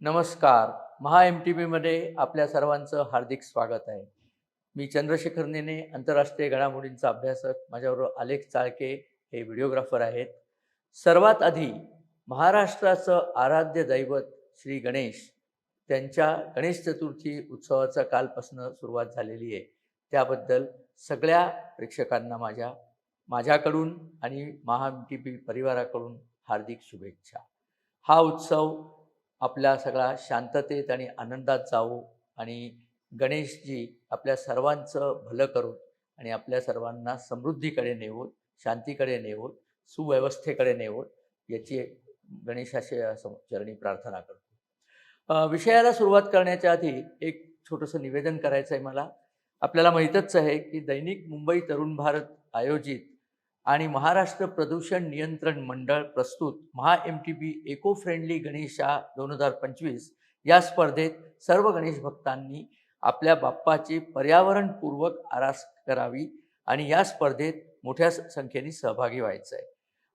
नमस्कार. महा M T बीमध्ये आपल्या सर्वांचं हार्दिक स्वागत आहे. मी चंद्रशेखर नेने आंतरराष्ट्रीय घडामोडींचा अभ्यासक माझ्याबरोबर आलेख चाळके हे व्हिडिओग्राफर आहेत. सर्वात आधी महाराष्ट्राचं आराध्य दैवत श्री गणेश त्यांच्या गणेश चतुर्थी उत्सवाचा कालपासून सुरुवात झालेली आहे. त्याबद्दल सगळ्या प्रेक्षकांना माझ्या माझ्याकडून आणि महा एम टी बी परिवाराकडून हार्दिक शुभेच्छा. हा उत्सव आपल्या सगळा शांततेत आणि आनंदात जावो आणि गणेशजी आपल्या सर्वांचं भलं करून आणि आपल्या सर्वांना समृद्धीकडे नेवोत शांतीकडे नेवोत सुव्यवस्थेकडे नेवोत याची गणेशाशी चरणी प्रार्थना करतो. विषयाला सुरुवात करण्याच्या आधी एक छोटंसं निवेदन करायचं आहे मला. आपल्याला माहीतच आहे की दैनिक मुंबई तरुण भारत आयोजित आणि महाराष्ट्र प्रदूषण नियंत्रण मंडळ प्रस्तुत Maha M T B eco friendly Ganesha दोन हजार पंचवीस या स्पर्धेत सर्व गणेश भक्तांनी आपल्या बाप्पाची पर्यावरणपूर्वक आरास करावी आणि या स्पर्धेत मोठ्या संख्येने सहभागी व्हायचं आहे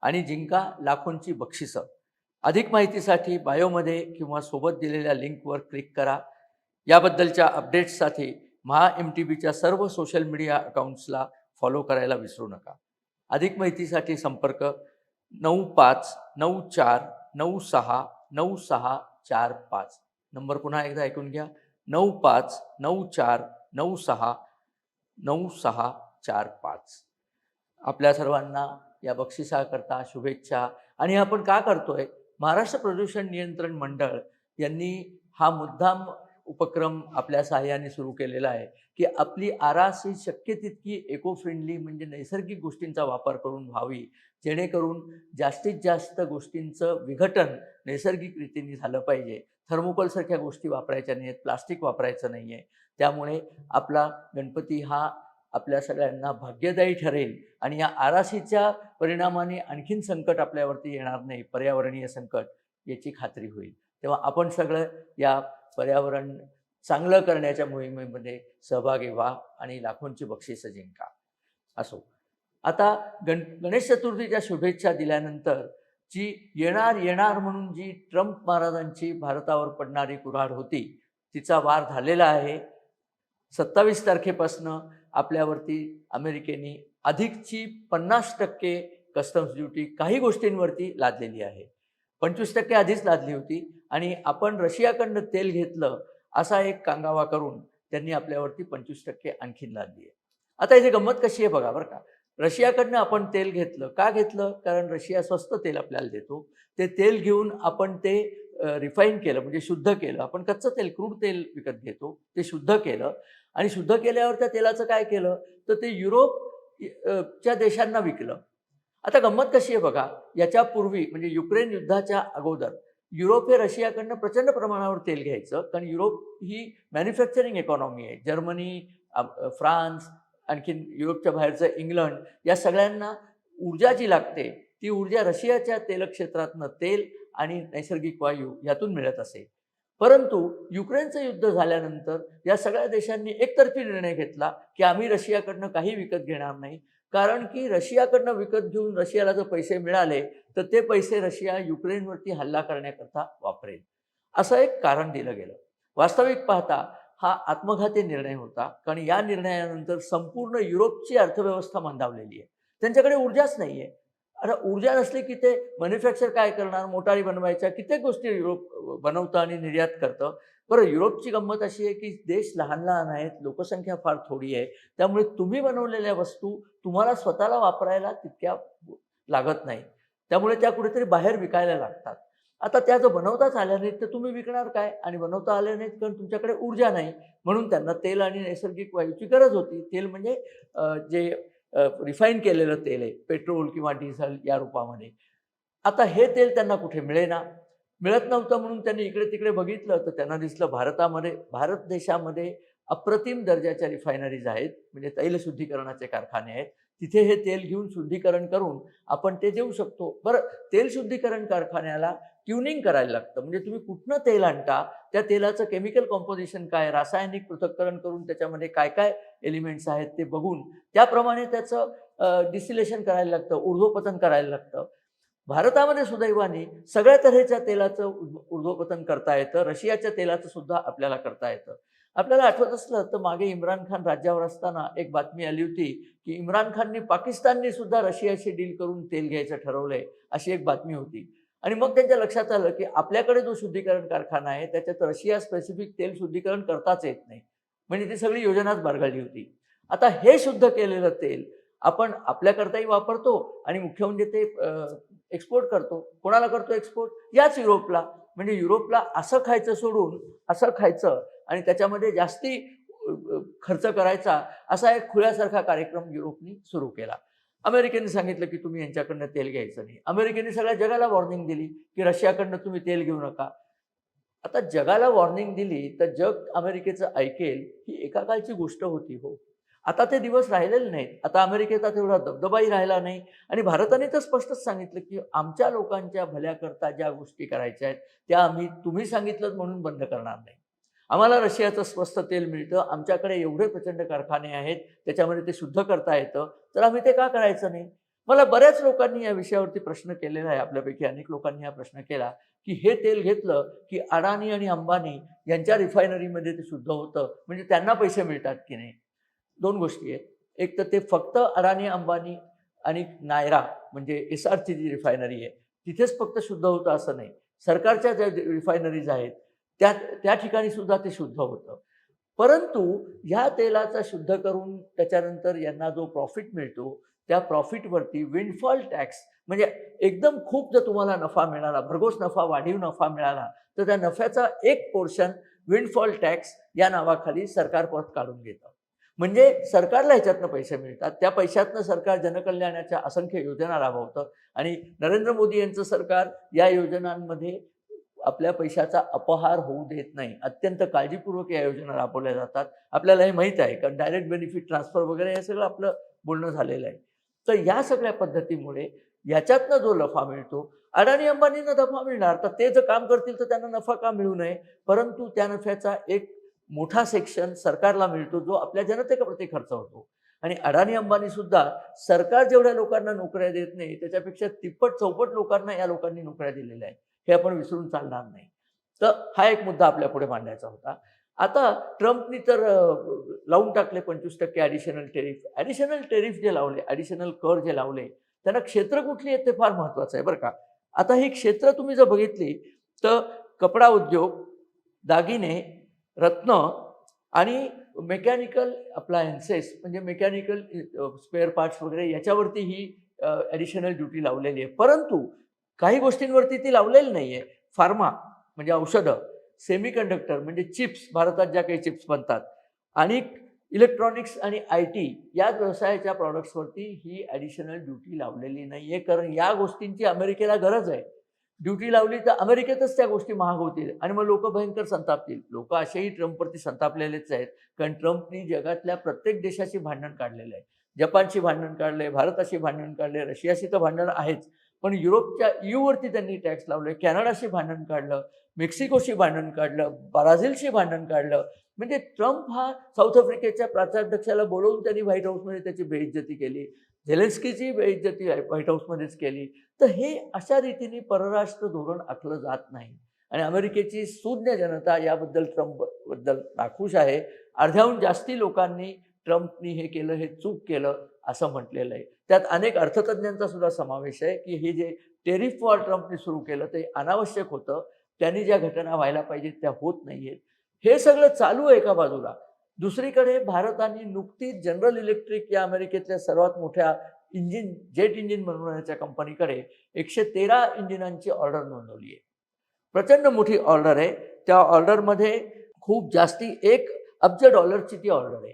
आणि जिंका लाखोंची बक्षिसं. अधिक माहितीसाठी बायोमध्ये किंवा सोबत दिलेल्या लिंकवर क्लिक करा. याबद्दलच्या अपडेट्ससाठी महा एम टी बीच्या सर्व सोशल मीडिया अकाउंट्सला फॉलो करायला विसरू नका. अधिक माहितीसाठी संपर्क नऊ पाच नऊ चार नऊ सहा नऊ सहा चार पाच. नंबर पुन्हा एकदा ऐकून घ्या. नऊ पाच नऊ चार नऊ सहा नऊ सहा चार पाच. आपल्या सर्वांना या बक्षिसाकरता शुभेच्छा. आणि आपण का करतोय? महाराष्ट्र प्रदूषण नियंत्रण मंडळ यांनी हा मुद्दाम उपक्रम आपल्या सहाय्याने सुरू केलेला आहे की आपली आरास ही शक्य तितकी इको फ्रेंडली म्हणजे नैसर्गिक गोष्टींचा वापर करून व्हावी जेणेकरून जास्तीत जास्त गोष्टींचं विघटन नैसर्गिक रीतीने झालं पाहिजे. थर्मोकोलसारख्या गोष्टी वापरायच्या नाही आहेत प्लास्टिक वापरायचं नाही आहे त्यामुळे आपला गणपती हा आपल्या सगळ्यांना भाग्यदायी ठरेल आणि या आरासीच्या परिणामाने आणखीन संकट आपल्यावरती येणार नाही पर्यावरणीय संकट याची खात्री होईल. तेव्हा आपण सगळं या पर्यावरण चांगलं करण्याच्या मोहिमेमध्ये सहभागी व्हा आणि लाखोंची बक्षिसं जिंका. असो. आता गण गणेश चतुर्थीच्या शुभेच्छा दिल्यानंतर जी येणार येणार म्हणून जी ट्रम्प महाराजांची भारतावर पडणारी कुऱ्हाड होती तिचा वार झालेला आहे. सत्तावीस तारखेपासनं आपल्यावरती अमेरिकेने अधिकची पन्नास टक्के कस्टम्स ड्युटी काही गोष्टींवरती लादलेली आहे. पंचवीस टक्के आधीच लादली होती. आणि आपण रशियाकडनं तेल घेतलं असा एक कांगावा करून त्यांनी आपल्यावरती पंचवीस टक्के आणखीन लादली आहे. आता इथे गंमत कशी आहे बघा बरं का. रशियाकडनं आपण तेल घेतलं. का घेतलं? कारण रशिया स्वस्त तेल आपल्याला देतो. ते तेल घेऊन आपण ते रिफाईन केलं म्हणजे शुद्ध केलं. आपण कच्चं तेल क्रूड तेल विकत घेतो. ते शुद्ध केलं. आणि शुद्ध केल्यावर त्या तेलाचं काय केलं? तर ते युरोप च्या देशांना विकलं. आता गंमत कशी आहे बघा याच्यापूर्वी म्हणजे युक्रेन युद्धाच्या अगोदर युरोप हे रशियाकडनं प्रचंड प्रमाणावर तेल घ्यायचं कारण युरोप ही मॅन्युफॅक्चरिंग इकॉनॉमी आहे. जर्मनी फ्रान्स आणखीन युरोपच्या बाहेरचं इंग्लंड या सगळ्यांना ऊर्जा जी लागते ती ऊर्जा रशियाच्या तेलक्षेत्रातनं तेल आणि नैसर्गिक वायू यातून मिळत असे. परंतु युक्रेनचं युद्ध झाल्यानंतर या सगळ्या देशांनी एकतर्फी निर्णय घेतला की आम्ही रशियाकडनं काही विकत घेणार नाही. कारण की रशियाकडनं विकत घेऊन रशियाला जर पैसे मिळाले तर ते पैसे रशिया युक्रेनवरती हल्ला करण्याकरता वापरेल. असं एक कारण दिलं गेलं. वास्तविक पाहता हा आत्मघाती निर्णय होता. कारण या निर्णयानंतर संपूर्ण युरोपची अर्थव्यवस्था मंदावलेली आहे. त्यांच्याकडे ऊर्जाच नाही आहे आता ऊर्जा नसली की ते मॅन्युफॅक्चर काय करणार? मोटारी बनवायच्या कित्येक गोष्टी युरोप बनवतं आणि निर्यात करतं. बरं युरोपची गंमत अशी आहे की देश लहान लहान आहेत लोकसंख्या फार थोडी आहे. त्यामुळे तुम्ही बनवलेल्या वस्तू तुम्हाला स्वतःला वापरायला तितक्या लागत नाही त्यामुळे त्या कुठेतरी बाहेर विकायला लागतात. आता त्या जर बनवताच आल्या नाहीत तर तुम्ही विकणार काय? आणि बनवता आल्या नाहीत कारण तुमच्याकडे ऊर्जा नाही. म्हणून त्यांना तेल आणि नैसर्गिक वायूची गरज होती. तेल म्हणजे जे रिफाईन केलेलं तेल आहे पेट्रोल किंवा डिझेल या रूपामध्ये. आता हे तेल त्यांना कुठे मिळेना? मिळत नव्हतं म्हणून त्यांनी इकडे तिकडे बघितलं तर त्यांना दिसलं भारतामध्ये भारत देशामध्ये अप्रतिम दर्जाच्या रिफायनरीज आहेत म्हणजे तैलशुद्धीकरणाचे कारखाने आहेत. तिथे हे तेल घेऊन शुद्धीकरण करून आपण ते देऊ शकतो. बरं तेल शुद्धीकरण कारखान्याला ट्युनिंग करायला लागतं. म्हणजे तुम्ही कुठनं तेल आणता? त्या तेलाचं केमिकल कॉम्पोजिशन काय? रासायनिक पृथक्करण करून त्याच्यामध्ये काय काय एलिमेंट्स आहेत ते बघून त्याप्रमाणे त्याचं डिसिलेशन करायला लागतं ऊर्ध्वपतन करायला लागतं. भारतामध्ये सुदैवाने सगळ्या तऱ्हेच्या तेलाचं ऊर्ध्वपतन करता येतं. रशियाच्या तेलाचं सुद्धा आपल्याला करता येतं. आपल्याला आठवत असलं तर मागे इम्रान खान राज्यावर असताना एक बातमी आली होती की इम्रान खाननी पाकिस्तानने सुद्धा रशियाशी डील करून तेल घ्यायचं ठरवलंय अशी एक बातमी होती. आणि मग त्यांच्या लक्षात आलं की आपल्याकडे जो शुद्धीकरण कारखाना आहे त्याच्यात रशिया स्पेसिफिक तेल शुद्धीकरण करताच येत नाही. म्हणजे ती सगळी योजनाच बारगाळली होती. आता हे शुद्ध केलेलं तेल आपण आपल्याकरताही वापरतो आणि मुख्य म्हणजे ते एक्सपोर्ट करतो. कोणाला करतो एक्सपोर्ट याच युरोपला. म्हणजे युरोपला असं खायचं सोडून असं खायचं आणि त्याच्यामध्ये जास्ती खर्च करायचा असा एक खुळ्यासारखा कार्यक्रम युरोपनी सुरू केला. अमेरिकेने सांगितलं की तुम्ही यांच्याकडनं तेल घ्यायचं नाही. अमेरिकेने सगळ्या जगाला वॉर्निंग दिली की रशियाकडनं तुम्ही तेल घेऊ नका. आता जगाला वॉर्निंग दिली तर जग अमेरिकेचं ऐकेल ही एका काळची गोष्ट होती हो. आता ते दिवस राहिलेले नाहीत. आता अमेरिकेचा तेवढा दबदबाही राहिला नाही. आणि भारताने तर स्पष्टच सांगितलं की आमच्या लोकांच्या भल्याकरता ज्या गोष्टी करायच्या आहेत त्या आम्ही तुम्ही सांगितलं म्हणून बंद करणार नाही. आम्हाला रशियाचं स्वस्त तेल मिळतं आमच्याकडे एवढे प्रचंड कारखाने आहेत त्याच्यामध्ये ते शुद्ध करता येतं तर आम्ही ते का करायचं नाही? मला बऱ्याच लोकांनी या विषयावरती प्रश्न केलेला आहे आपल्यापैकी अनेक लोकांनी हा प्रश्न केला की हे तेल घेतलं की अडाणी आणि अंबानी यांच्या रिफायनरीमध्ये ते शुद्ध होतं म्हणजे त्यांना पैसे मिळतात की नाही? दोन गोष्टी आहेत. एक तर ते फक्त अडाणी अंबानी आणि नायरा म्हणजे एस आरची जी रिफायनरी आहे तिथेच फक्त शुद्ध होतं असं नाही. सरकारच्या ज्या रिफायनरीज आहेत त्या त्या ठिकाणी सुद्धा ते शुद्ध होतं. परंतु ह्या तेलाचा शुद्ध करून त्याच्यानंतर यांना जो प्रॉफिट मिळतो त्या प्रॉफिटवरती विंडफॉल टॅक्स म्हणजे एकदम खूप जर तुम्हाला नफा मिळाला भरघोस नफा वाढीव नफा मिळाला तर त्या नफ्याचा एक पोर्शन विंडफॉल टॅक्स या नावाखाली सरकार परत काढून घेतं. म्हणजे सरकारला ह्याच्यातनं पैसे मिळतात. त्या पैशातनं सरकार जनकल्याणाच्या असंख्य योजना राबवतं. आणि नरेंद्र मोदी यांचं सरकार या योजनांमध्ये आपल्या पैशाचा अपहार होऊ देत नाही. अत्यंत काळजीपूर्वक या योजना राबवल्या जातात. आपल्याला हे माहीत आहे कारण डायरेक्ट बेनिफिट ट्रान्सफर वगैरे हे सगळं आपलं बोलणं झालेलं आहे. तर या सगळ्या पद्धतीमुळे याच्यातनं जो नफा मिळतो अडाणी अंबानींना नफा मिळणार. तर ते जर काम करतील तर त्यांना नफा का मिळू नये? परंतु त्या नफ्याचा एक मोठा सेक्शन सरकारला मिळतो जो आपल्या जनतेप्रती खर्च होतो. आणि अडाणी अंबानी सुद्धा सरकार जेवढ्या लोकांना नोकऱ्या देत नाही त्याच्यापेक्षा तिप्पट चौपट लोकांना या लोकांनी नोकऱ्या दिलेल्या आहेत. हे आपण विसरून चालणार नाही. तर हा एक मुद्दा आपल्या पुढे मांडायचा होता. आता ट्रम्पनी तर लावून टाकले पंचवीस टक्के ॲडिशनल टेरिफ ॲडिशनल टेरिफ जे लावले ॲडिशनल कर जे लावले त्यांना क्षेत्र कुठली आहेत ते फार महत्त्वाचं आहे बरं का. आता ही क्षेत्र तुम्ही जर बघितली तर कपडा उद्योग दागिने रत्न आणि मेकॅनिकल अप्लायन्सेस म्हणजे मेकॅनिकल स्पेअर पार्ट्स वगैरे याच्यावरती ही ॲडिशनल ड्युटी लावलेली आहे. परंतु काही गोष्टींवरती ती लावलेली नाही आहे फार्मा म्हणजे औषधं सेमी कंडक्टर म्हणजे चिप्स भारतात ज्या काही चिप्स बनतात. आणि इलेक्ट्रॉनिक्स आणि आय टी या व्यवसायाच्या प्रॉडक्ट्सवरती ही ॲडिशनल ड्युटी लावलेली नाही आहे कारण या गोष्टींची अमेरिकेला गरज आहे. ड्युटी लावली तर अमेरिकेतच त्या गोष्टी महाग होतील आणि मग लोक भयंकर संतापतील. लोक असेही ट्रम्पवरती संतापलेलेच आहेत. कारण ट्रम्पनी जगातल्या प्रत्येक देशाशी भांडण काढलेलं आहे. जपानशी भांडण काढले भारताशी भांडण काढले रशियाशी तर भांडण आहेच. पण युरोपच्या ईयूवरती त्यांनी टॅक्स लावले कॅनडाशी भांडण काढलं मेक्सिकोशी भांडण काढलं ब्राझीलशी भांडण काढलं. म्हणजे ट्रम्प हा साऊथ आफ्रिकेच्या प्राचाध्यक्षाला बोलवून त्यांनी व्हाईट हाऊसमध्ये त्याची बेइज्जती केली. झेलेन्स्कीची बेइज्जती व्हाईट हाऊसमध्येच केली. तर हे अशा रीतीने परराष्ट्र धोरण आखलं जात नाही. आणि अमेरिकेची सुज्ञ जनता याबद्दल ट्रम्पबद्दल नाखुश आहे. अर्ध्याहून जास्ती लोकांनी ट्रम्पनी हे केलं हे चूक केलं असं म्हटलेलं आहे. त्यात अनेक अर्थतज्ञांचा सुद्धा समावेश आहे की हे जे टेरिफ वॉर ट्रम्पने सुरू केलं ते अनावश्यक होतं. त्यांनी ज्या घटना व्हायला पाहिजेत त्या होत नाही आहेत हे सगळं चालू आहे एका बाजूला. दुसरीकडे भारताने नुकतीच जनरल इलेक्ट्रिक या अमेरिकेतल्या सर्वात मोठ्या इंजिन जेट इंजिन बनवण्याच्या कंपनीकडे एकशे तेरा इंजिनांची ऑर्डर नोंदवली आहे. प्रचंड मोठी ऑर्डर आहे. त्या ऑर्डरमध्ये खूप जास्ती एक अब्ज डॉलरची ती ऑर्डर आहे.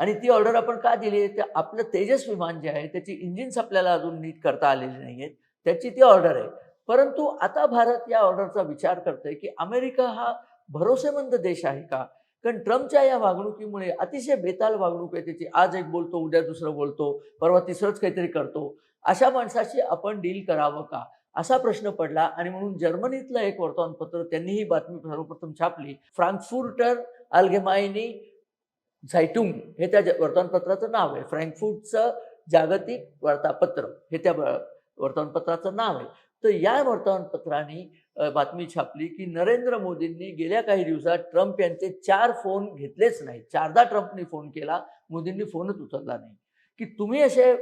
आणि ती ऑर्डर आपण का दिली आहे? तर आपलं तेजस विमान जे आहे त्याची इंजिन्स आपल्याला अजून नीट करता आलेली नाही आहेत. त्याची ती ऑर्डर आहे. परंतु आता भारत या ऑर्डरचा विचार करतोय की अमेरिका हा भरोसेमंद देश आहे का? कारण ट्रम्पच्या या वागणुकीमुळे अतिशय बेताल वागणूक आहे. त्याची आज एक बोलतो उद्या दुसरं बोलतो परवा तिसरंच काहीतरी करतो. अशा माणसाशी आपण डील करावं का? असा प्रश्न पडला आणि म्हणून जर्मनीतलं एक वर्तमानपत्र त्यांनी ही बातमी सर्वप्रथम छापली. फ्रांकफुर्टर अल्गेमायनी झायटुंग हे त्या वर्तमानपत्राचं नाव आहे. फ्रँकफूटचं जागतिक वार्तापत्र हे त्या वर्तमानपत्राचं नाव आहे. तर या वर्तमानपत्राने बातमी छापली की नरेंद्र मोदींनी गेल्या काही दिवसात ट्रम्प यांचे चार फोन घेतलेच नाही चारदा ट्रम्पनी फोन केला मोदींनी फोनच उचलला नाही. की तुम्ही असे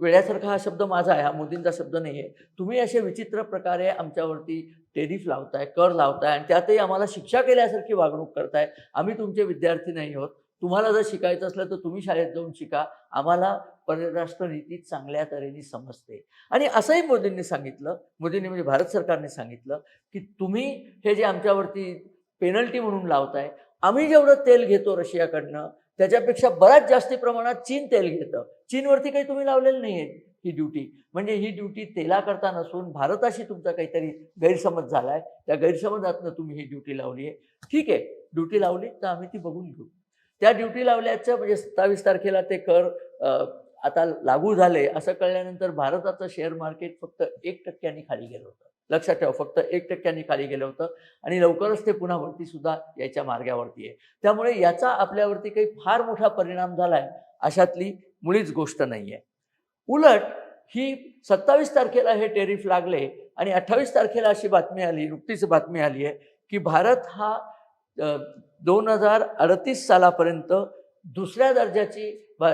वेळ्यासारखा हा शब्द माझा आहे हा मोदींचा शब्द नाही आहे तुम्ही असे विचित्र प्रकारे आमच्यावरती टेरिफ लावताय कर लावताय आणि त्यातही आम्हाला शिक्षा केल्यासारखी वागणूक करताय. आम्ही तुमचे विद्यार्थी नाही आहोत. तुम्हाला जर शिकायचं असलं तर तुम्ही शाळेत जाऊन शिका. आम्हाला परराष्ट्र नीती चांगल्या तऱ्हेने समजते. आणि असंही मोदींनी सांगितलं मोदींनी म्हणजे भारत सरकारने सांगितलं की तुम्ही हे जे आमच्यावरती पेनल्टी म्हणून लावताय आम्ही जेवढं तेल घेतो रशियाकडनं त्याच्यापेक्षा बऱ्याच जास्ती प्रमाणात चीन तेल घेतं. चीनवरती काही तुम्ही लावलेलं नाही आहे ही ड्युटी. म्हणजे ही ड्युटी तेलाकरता नसून भारताशी तुमचा काहीतरी गैरसमज झाला आहे त्या गैरसमजातनं तुम्ही ही ड्युटी लावली आहे ठीक आहे ड्युटी लावली तर आम्ही ती बघून घेऊ. त्या ड्युटी लावल्याचं म्हणजे सत्तावीस तारखेला ते कर आता लागू झाले असं कळल्यानंतर भारताचं शेअर मार्केट फक्त एक टक्क्यांनी खाली गेलं होतं. लक्षात ठेवा फक्त एक टक्क्यांनी खाली गेलं होतं. आणि लवकरच ते पुन्हा वरती सुद्धा याच्या मार्गावरती आहे. त्यामुळे याचा आपल्यावरती काही फार मोठा परिणाम झालाय अशातली मुळीच गोष्ट नाही आहे उलट ही सत्तावीस तारखेला हे टेरिफ लागले आणि अठ्ठावीस तारखेला अशी बातमी आली नुकतीच बातमी आली आहे की भारत हा दोन हजार अडतीस सालापर्यंत दुसऱ्या दर्जाची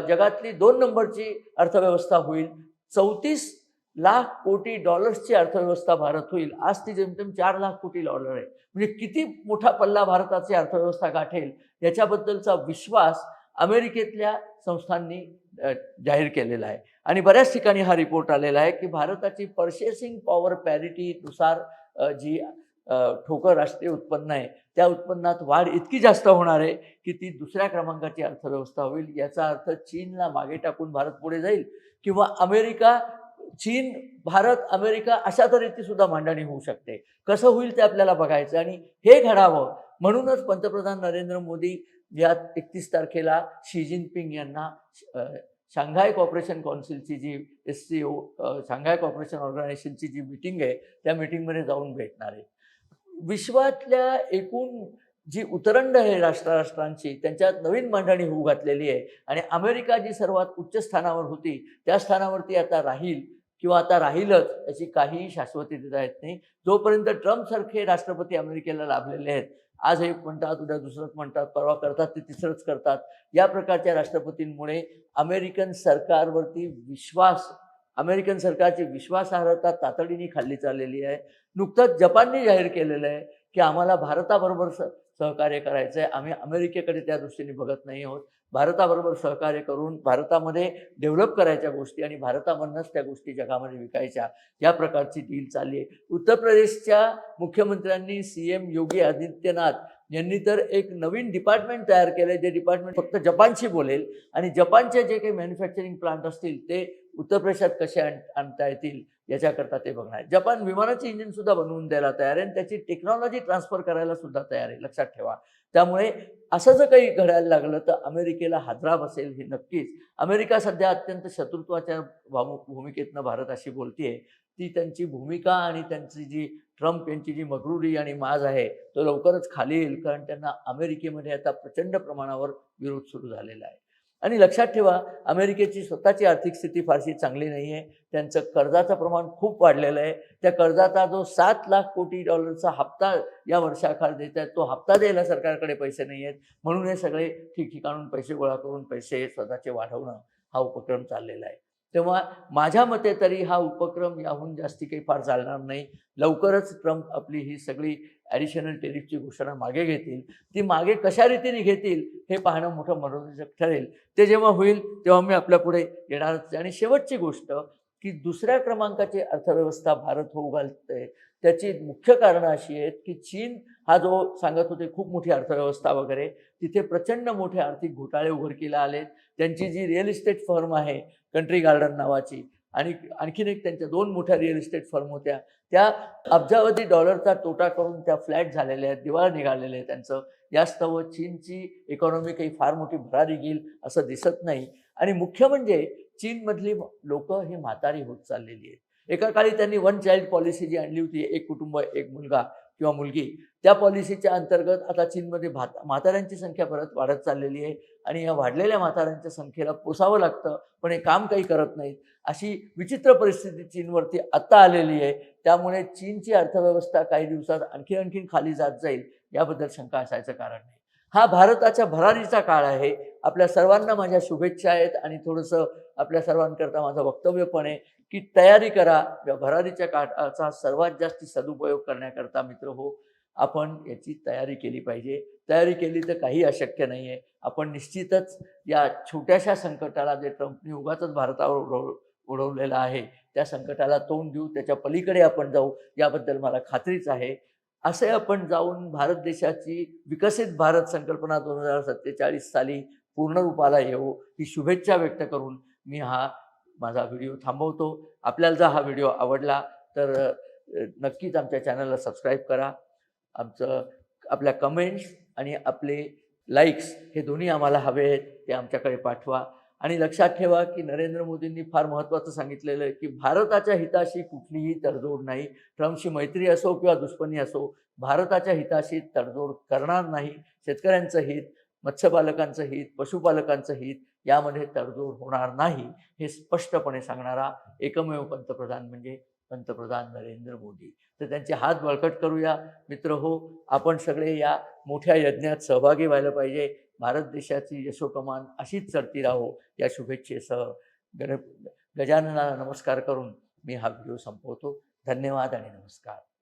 जगातली दोन नंबरची अर्थव्यवस्था होईल. चौतीस लाख कोटी डॉलर्सची अर्थव्यवस्था भारत होईल. आज ती जेमतेम चार लाख कोटी डॉलर आहे. म्हणजे किती मोठा पल्ला भारताची अर्थव्यवस्था गाठेल याच्याबद्दलचा विश्वास अमेरिकेतल्या संस्थांनी जाहीर केलेला आहे. आणि बऱ्याच ठिकाणी हा रिपोर्ट आलेला आहे की भारताची पर्चेसिंग पॉवर पॅरिटीनुसार जी ठोकर राष्ट्रीय उत्पन्न आहे. त्या उत्पन्नात वाढ इतकी जास्त होणार आहे की ती दुसऱ्या क्रमांकाची अर्थव्यवस्था होईल. याचा अर्थ चीनला मागे टाकून भारत पुढे जाईल किंवा अमेरिका चीन भारत अमेरिका अशा तऱ्हेची सुद्धा मांडणी होऊ शकते. कसं होईल ते आपल्याला बघायचं आणि हे घडावं म्हणूनच पंतप्रधान नरेंद्र मोदी या एकतीस तारखेला शी जिनपिंग यांना शांघाय कॉपरेशन काउन्सिलची जी S C O Shanghai cooperation ऑर्गनायझेशनची जी मिटिंग आहे त्या मिटिंगमध्ये जाऊन भेटणार आहे. विश्वातल्या एकूण जी उतरंड आहे राष्ट्राराष्ट्रांची त्यांच्यात नवीन मांडणी होऊ घातलेली आहे. आणि अमेरिका जी सर्वात उच्च स्थानावर होती त्या स्थानावरती आता राहील किंवा आता राहीलच याची काहीही शाश्वती देता येत नाही. जोपर्यंत ट्रम्पसारखे राष्ट्रपती अमेरिकेला लाभलेले आहेत आज एक म्हणतात उद्या दुसरंच म्हणतात परवा करतात ते तिसरंच करतात. या प्रकारच्या राष्ट्रपतींमुळे अमेरिकन सरकारवरती विश्वास अमेरिकन सरकारची विश्वासार्हता तातडीने खाल्ली चाललेली आहे. नुकतंच जपानने जाहीर केलेलं आहे की आम्हाला भारताबरोबर स सहकार्य करायचं आहे आम्ही अमेरिकेकडे त्या दृष्टीने बघत नाही आहोत. भारताबरोबर सहकार्य करून भारतामध्ये डेव्हलप करायच्या गोष्टी आणि भारतामधनंच त्या गोष्टी जगामध्ये विकायच्या. या प्रकारची डील चालली आहे. उत्तर प्रदेशच्या मुख्यमंत्र्यांनी सी एम योगी आदित्यनाथ यांनी तर एक नवीन डिपार्टमेंट तयार केलं जे डिपार्टमेंट फक्त जपानशी बोलेल. आणि जपानचे जे काही मॅन्युफॅक्चरिंग प्लांट असतील ते उत्तर प्रदेशात कसे आण आणता येतील याच्याकरता ते बघणार जपान विमानाची इंजिन सुद्धा बनवून द्यायला तयार आहे. आणि त्याची टेक्नॉलॉजी ट्रान्सफर करायला सुद्धा तयार आहे. लक्षात ठेवा. त्यामुळे असं जर काही घडायला लागलं तर अमेरिकेला हादरा बसेल हे नक्कीच. अमेरिका सध्या अत्यंत शत्रुत्वाच्या भामु भूमिकेतनं भारताशी बोलतीये. ती त्यांची भूमिका आणि त्यांची जी ट्रम्प यांची जी मगरुरी आणि माज आहे तो लवकरच खाली येईल कारण त्यांना अमेरिकेमध्ये आता प्रचंड प्रमाणावर विरोध सुरू झालेला आहे. आणि लक्षात ठेवा अमेरिकेची स्वतःची आर्थिक स्थिती फारशी चांगली नाही आहे. त्यांचं कर्जाचं प्रमाण खूप वाढलेलं आहे. त्या कर्जाचा जो सात लाख कोटी डॉलरचा हप्ता या वर्षाखाली देत आहेत तो हप्ता द्यायला सरकारकडे पैसे नाही आहेत. म्हणून हे सगळे ठिकठिकाणून पैसे गोळा करून पैसे स्वतःचे वाढवणं हा उपक्रम चाललेला आहे. तेव्हा माझ्या मते तरी हा उपक्रम याहून जास्ती काही फार चालणार नाही. लवकरच ट्रम्प आपली ही सगळी ॲडिशनल टेरिफची घोषणा मागे घेतील. ती मागे कशा रीतीने घेतील हे पाहणं मोठं मनोरंजक ठरेल. ते जेव्हा होईल तेव्हा मी आपल्या पुढे येणारच. आणि शेवटची गोष्ट की दुसऱ्या क्रमांकाची अर्थव्यवस्था भारत होऊ घालते त्याची मुख्य कारणं अशी आहेत की चीन हा जो सांगत होते खूप मोठी अर्थव्यवस्था वगैरे तिथे प्रचंड मोठे आर्थिक घोटाळे उघडकीला आलेत. त्यांची जी रिअल इस्टेट फर्म आहे कंट्री गार्डन नावाची आणि आणखीन एक त्यांच्या दोन मोठ्या रिअल इस्टेट फर्म होत्या. त्या अब्जावधी डॉलरचा तोटा करून त्या फ्लॅट झालेल्या आहेत दिवाळ निघालेले आहे त्यांचं. यास्तव चीनची इकॉनॉमी काही फार मोठी भरारी घेईल असं दिसत नाही. आणि मुख्य म्हणजे चीनमधली लोक ही म्हातारी होत चाललेली आहेत. एका काळी त्यांनी वन चाइल्ड पॉलिसी जी आणली होती एक कुटुंब एक मुलगा किंवा मुलगी त्या पॉलिसीच्या अंतर्गत आता चीनमध्ये भात म्हाताऱ्यांची संख्या परत वाढत चाललेली आहे आणि या वाढलेल्या म्हाताऱ्यांच्या संख्येला पोसावं लागतं पण हे काम काही करत नाहीत. अशी विचित्र परिस्थिती चीनवरती आत्ता आलेली आहे. त्यामुळे चीनची अर्थव्यवस्था काही दिवसात आणखी आणखीन खाली जात जाईल याबद्दल शंका असायचं कारण नाही. हा भारताच्या भरारीचा काळ आहे. आपल्या सर्वांना माझ्या शुभेच्छा आहेत आणि थोडंसं आपल्या सर्वांकरता माझं वक्तव्य पण आहे की तयारी करा. या भरारीच्या काळाचा सर्वात जास्त सदुपयोग करण्याकरता मित्र हो आपण याची तयारी केली पाहिजे. तयारी केली तर काही अशक्य नाही आहे आपण निश्चितच या छोट्याशा संकटाला जे ट्रम्पने उगाच भारतावर उडव उडवलेलं आहे त्या संकटाला तोंड देऊ त्याच्या पलीकडे आपण जाऊ याबद्दल मला खात्रीच आहे. असे आपण जाऊन भारत देशाची विकसित भारत संकल्पना दोन हजार सत्तेचाळीस साली पूर्ण रूपाला येऊ ही शुभेच्छा व्यक्त करून मी हा माझा व्हिडिओ थांबवतो. आपल्याला जर हा व्हिडिओ आवडला तर नक्कीच आमच्या चॅनलला सबस्क्राईब करा. आमचं आपल्या कमेंट्स आणि आपले लाईक्स हे दोन्ही आम्हाला हवे आहेत ते आमच्याकडे पाठवा. आणि लक्षात ठेवा की नरेंद्र मोदींनी फार महत्त्वाचं सांगितलेलं आहे की भारताच्या हिताशी कुठलीही तडजोड नाही. ट्रम्पशी मैत्री असो किंवा दुश्मनी असो भारताच्या हिताशी तडजोड करणार नाही. शेतकऱ्यांचं हित मत्स्यपालकांचं हित पशुपालकांचं हित यामध्ये तडजोड होणार नाही हे स्पष्टपणे सांगणारा एकमेव पंतप्रधान म्हणजे पंतप्रधान नरेंद्र मोदी. तर त्यांचे हात बळकट करूया. मित्र हो आपण सगळे या मोठ्या यज्ञात सहभागी व्हायला पाहिजे. भारत देशाची यशोकमान अशीच चढती राहो. या शुभेच्छेसह गण गजाननाला नमस्कार करून मी हा व्हिडिओ संपवतो. धन्यवाद आणि नमस्कार.